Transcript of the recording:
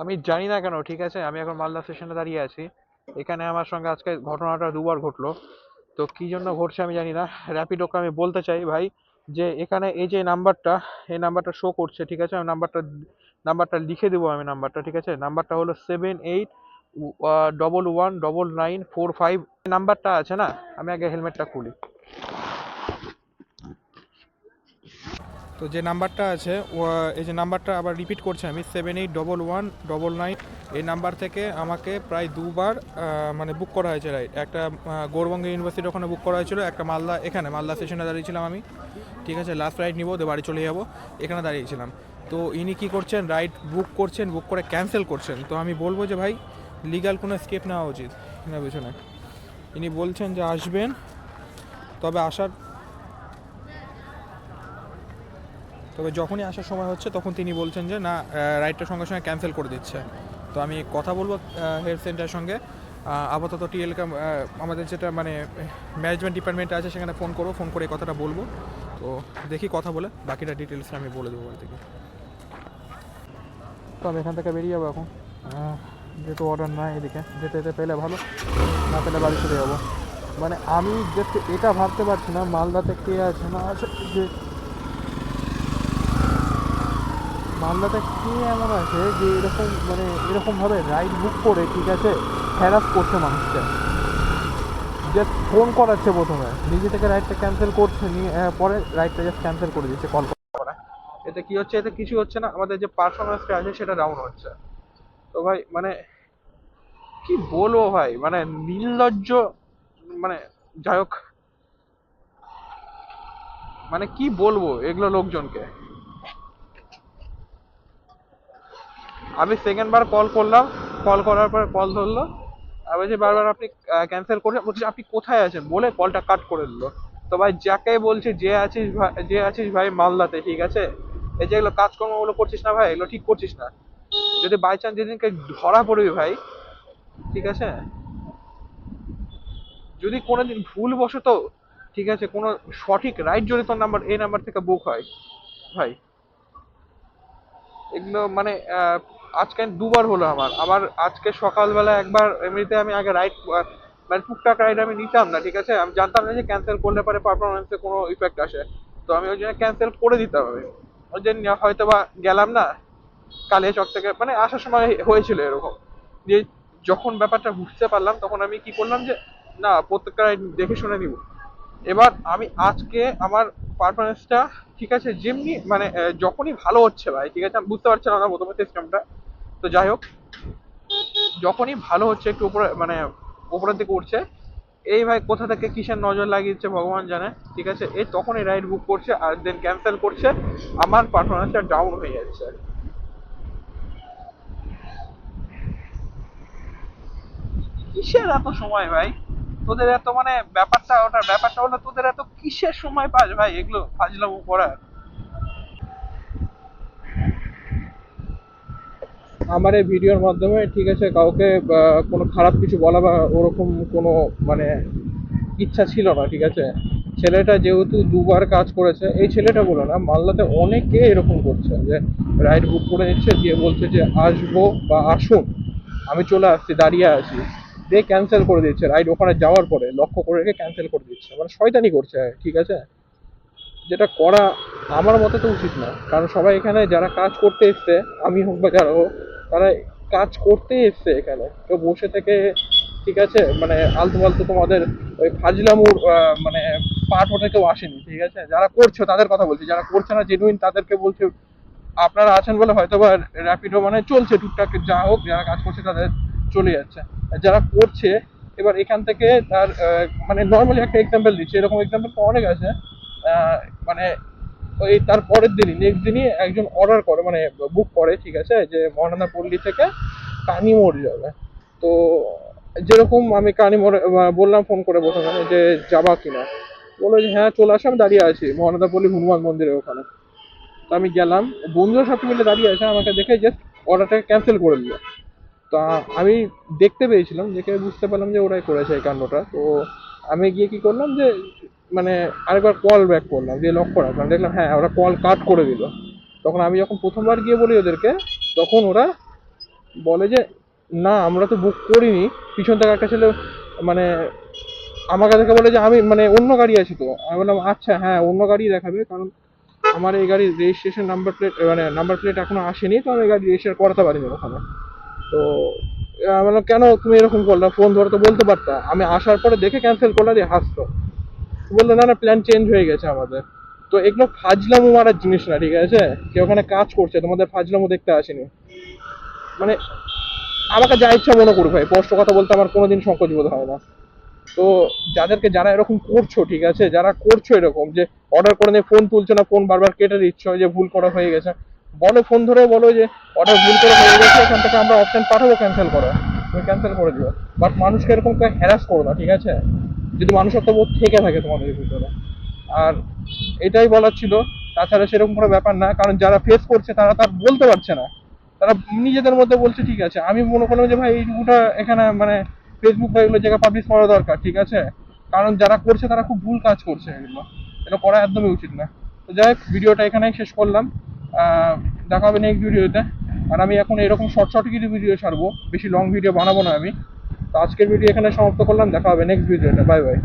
আমি জানি না কেন, ঠিক আছে? আমি এখন মালদা স্টেশনে দাঁড়িয়ে আছি। এখানে আমার সঙ্গে আজকে ঘটনাটা দুবার ঘটলো। তো কি জন্য ঘটছে আমি জানি না। র্যাপিডোকে আমি বলতে চাই ভাই যে এখানে এই যে নাম্বারটা, এই নাম্বারটা শো করছে, ঠিক আছে? আমি নাম্বারটা নাম্বারটা লিখে দেবো আমি নাম্বারটা, ঠিক আছে? নাম্বারটা হলো seven eight double one double nine four five নাম্বারটা আছে না? আমি আগে হেলমেটটা খুলি। তো যে নাম্বারটা আছে এই যে নাম্বারটা আবার রিপিট করছি আমি seven eight double one double nine এই নাম্বার থেকে আমাকে প্রায় দুবার মানে বুক করা হয়েছে রাইট একটা গৌরবঙ্গ ইউনিভার্সিটির ওখানে বুক করা হয়েছিল, একটা মালদা, এখানে মালদা স্টেশনে দাঁড়িয়েছিলাম আমি। ঠিক আছে লাস্ট রাইড নিবো দিয়ে বাড়ি চলে যাব, এখানে দাঁড়িয়েছিলাম। তো ইনি কী করছেন রাইড বুক করছেন বুক করে ক্যান্সেল করছেন। তো আমি বলব যে ভাই লিগাল কোনো স্টেপ নেওয়া উচিত। এনার পিছনে। ইনি বলছেন যে আসবেন, তবে আসার তবে যখনই আসার সময় হচ্ছে তখন তিনি বলছেন যে, না রাইডটা সঙ্গে সঙ্গে ক্যান্সেল করে দিচ্ছে। তো আমি কথা বলব হেলথ সেন্টারের সঙ্গে। আপাতত টিএল আমাদের যেটা মানে ম্যানেজমেন্ট ডিপার্টমেন্ট আছে সেখানে ফোন করব ফোন করে কথাটা বলব। তো দেখি কথা বলে, বাকিটা ডিটেলস আমি বলে দেবো থেকে তো আমি এখান থেকে বেরিয়ে যাব এখন। যেহেতু অর্ডার নাই এদিকে, যেতে যেতে পেলে ভালো, না পেলে বাড়ি চলে যাব। মানে আমি জাস্ট এটা ভাবতে পারছি না, মালদাতে কে আছে, না আছে, যে মালদাতে কে এমন আছে যে এরকম মানে এরকমভাবে রাইড বুক করে, ঠিক আছে হ্যারাস করছে মানুষকে জাস্ট ফোন করাচ্ছে প্রথমে। নিজে থেকে রাইডটা ক্যান্সেল করছে, নিয়ে পরে রাইডটা জাস্ট ক্যান্সেল করে দিচ্ছে কল করে এতে কি হচ্ছে? এতে কিছু হচ্ছে না। আমাদের যে পারফরমেন্সটা আছে, সেটা ডাউন হচ্ছে। তো ভাই মানে কি বলব ভাই? মানে নির্লজ্জ মানে যাই হোক। মানে কি বলব এগুলো লোকজনকে? আমি সেকেন্ড বার কল করলাম কল করার পর কল ধরলো। আমি যে বারবার আপনি ক্যান্সেল করে বলছি, আপনি কোথায় আছেন? বলে কলটা কাট করে দিল। তো ভাই, যাকে বলছি, যে আছিস ভাই, যে আছিস ভাই মালদাতে, ঠিক আছে? এই যে এগুলো কাজকর্মগুলো করছিস না ভাই, এগুলো ঠিক করছিস না। যদি বাই চান্স যেদিনকে ধরা পড়বি ভাই, ঠিক আছে? যদি কোনোদিন ভুলবশত, ঠিক আছে, কোনো সঠিক রাইট যদি তোর নাম্বার এই নাম্বার থেকে বুক হয়, ভাই। এগুলো মানে আজকে দুবার হলো আমার। আমার আজকে সকালবেলা একবার এমনিতে আমি আগে রাইড মানে টুকটাক রাইড আমি নিতাম না, ঠিক আছে? আমি জানতাম না যে ক্যান্সেল করলে পরে পারফরমেন্সে কোনো ইফেক্ট আসে। তো আমি ওই জন্য ক্যান্সেল করে দিতাম আমি। ওই জন্য হয়তো বা গেলাম না কালিয়াচক থেকে মানে আসার সময় হয়েছিল এরকম। যে যখন ব্যাপারটা বুঝতে পারলাম, তখন আমি কি করলাম যে, না, প্রত্যেকটা রাইড দেখে শুনে নিব। এবার আমি আজকে আমার পারফরমেন্সটা ঠিক আছে, যেমনি মানে যখনই ভালো হচ্ছে ভাই, ঠিক আছে, আমি বুঝতে পারছিলাম না প্রথমে সিস্টেমটা তো যাই হোক, যখনই ভালো হচ্ছে, একটু উপরে মানে উপরের দিকে উঠছে, এই ভাই কোথা থেকে কিসের নজর লাগিয়েছে ভগবান জানে, ঠিক আছে, এই তখনই রাইড বুক করছে আর দেন ক্যান্সেল করছে, আমার পারফরমেন্সটা ডাউন হয়ে যাচ্ছে কিসের এত সময় ভাই? তোদের এত মানে ব্যাপারটা ওটার ব্যাপারটা হলো তোদের এত কিসের সময় পাস ভাই? এগুলো ফাজলাম করার আমার এই ভিডিওর মাধ্যমে ঠিক আছে, কাউকে কোনো খারাপ কিছু বলা বা ওরকম কোনো মানে ইচ্ছা ছিল না, ঠিক আছে? ছেলেটা যেহেতু দুবার কাজ করেছে, এই ছেলেটা বলো না, মালদাতে অনেকে এরকম করছে যে রাইড বুক করে নিচ্ছে দিয়ে বলছে যে, আসব বা আসুন, আমি চলে আসছি, দাঁড়িয়ে আছি। দিয়ে ক্যান্সেল করে দিচ্ছে রাইড ওখানে যাওয়ার পরে লক্ষ্য করে রেখে ক্যান্সেল করে দিচ্ছে। মানে শয়তানি করছে, ঠিক আছে? যেটা করা আমার মতে তো উচিত না। কারণ সবাই এখানে যারা কাজ করতে এসছে, আমি হোক বা যারা হোক তারা কাজ করতে এসছে এখানে। কেউ বসে থেকে, ঠিক আছে? মানে আলতু ফালতু তোমাদের ওই ফাজলামুর মানে পাঠ ওঠে কেউ আসেনি, ঠিক আছে? যারা করছ, তাদের কথা বলছি। যারা করছে না জেনুইন তাদেরকে বলছে, আপনারা আছেন বলে হয়তো বা র্যাপিডো মানে চলছে, টুকটাক যা হোক, যারা কাজ করছে তাদের চলে যাচ্ছে। যারা করছে, এবার এখান থেকে তার মানে নর্মালি একটা এক্সাম্পল দিচ্ছি। এরকম এক্সাম্পল তো অনেক আছে। মানে ওই তার পরের দিনই নেক্সট দিনই একজন অর্ডার করে মানে বুক করে, ঠিক আছে? যে মহানন্দা পল্লী থেকে কানিমোড় যাবে। তো যেরকম আমি কানিমোড় বললাম ফোন করে প্রথমে যে যাবা কিনা। বলল যে হ্যাঁ চলে আসো, আমি দাঁড়িয়ে আছি। মহানন্দা পল্লী হনুমান মন্দিরের ওখানে। তো আমি গেলাম, বন্ধুরা সাথে মিলে দাঁড়িয়ে আছে, আমাকে দেখে জাস্ট অর্ডারটাকে ক্যান্সেল করে দিল। তা আমি দেখতে পেয়েছিলাম, দেখে বুঝতে পারলাম যে ওরাই করেছে এই কাণ্ডটা। তো আমি গিয়ে কি করলাম যে মানে আরেকবার কল ব্যাক করলাম দিয়ে লক্ষ্য রাখলাম দেখলাম হ্যাঁ ওরা কল কাট করে দিল। তখন আমি যখন প্রথমবার গিয়ে বলি ওদেরকে, তখন ওরা বলে যে, না, আমরা তো বুক করিনি। পিছন থেকে একটা ছেলে মানে আমাকে দেখে বলে যে, আমি মানে অন্য গাড়ি আছে তো। আমি বললাম আচ্ছা হ্যাঁ অন্য গাড়ি দেখাবে। কারণ আমার এই গাড়ির রেজিস্ট্রেশন নাম্বার প্লেট মানে নাম্বার প্লেট এখনও আসেনি, তো আমি এই গাড়ি রেজিস্টার করাতে পারিনি ওখানে তো বললাম কেন তুমি এরকম করলে? ফোন ধরে তো বলতে পারতা। আমি আসার পরে দেখে ক্যান্সেল করলে দিয়ে হাসতো। বলল, না না প্ল্যান চেঞ্জ হয়ে গেছে আমাদের। তো এগুলো ফাজলামো মারার জিনিস না, ঠিক আছে? কেউ ওখানে কাজ করছে, তোমাদের ফাজলামো দেখতে আসেনি। মানে আমাকে যা ইচ্ছা মনে করুক ভাই স্পষ্ট কথা বলতে আমার কোনোদিন সংকোচ বোধ হয় না। তো যাদেরকে যারা এরকম করছ, ঠিক আছে? যারা করছ এরকম যে অর্ডার করে নিয়ে ফোন তুলছো না ফোন বারবার কেটে দিচ্ছ যে ভুল করা হয়ে গেছে। বলো ফোন ধরে বলো যে অর্ডার ভুল করে হয়ে গেছে, এখান থেকে আমরা অপশন পাঠাবো ক্যান্সেল করো। তুমি ক্যান্সেল করে দিও। বাট মানুষকে এরকম হ্যারাস করো না, ঠিক আছে? যদি মানুষত্ব বোধ থেকে থাকে তোমাদের ভিতরে। আর এটাই বলার ছিল। তাছাড়া সেরকম কোনো ব্যাপার না, কারণ যারা ফেস করছে, তারা তার বলতে পারছে না। তারা নিজেদের মধ্যে বলছে, ঠিক আছে, আমি মনে করলাম যে ভাই এইটুকুটা এখানে মানে ফেসবুক বা এগুলো জায়গায় পাবলিশ করা দরকার, ঠিক আছে? কারণ যারা করছে, তারা খুব ভুল কাজ করছে এগুলো। এটা করা একদমই উচিত না। তো যাই হোক, ভিডিওটা এখানেই শেষ করলাম। দেখা হবে নেক্সট ভিডিওতে আর আমি এখন এরকম শর্ট শর্ট কিছু ভিডিও ছাড়বো। বেশি লং ভিডিও বানাবো না আমি। তো আজকের ভিডিও এখানে সমাপ্ত করলাম। দেখা হবে নেক্সট ভিডিওতে বাই বাই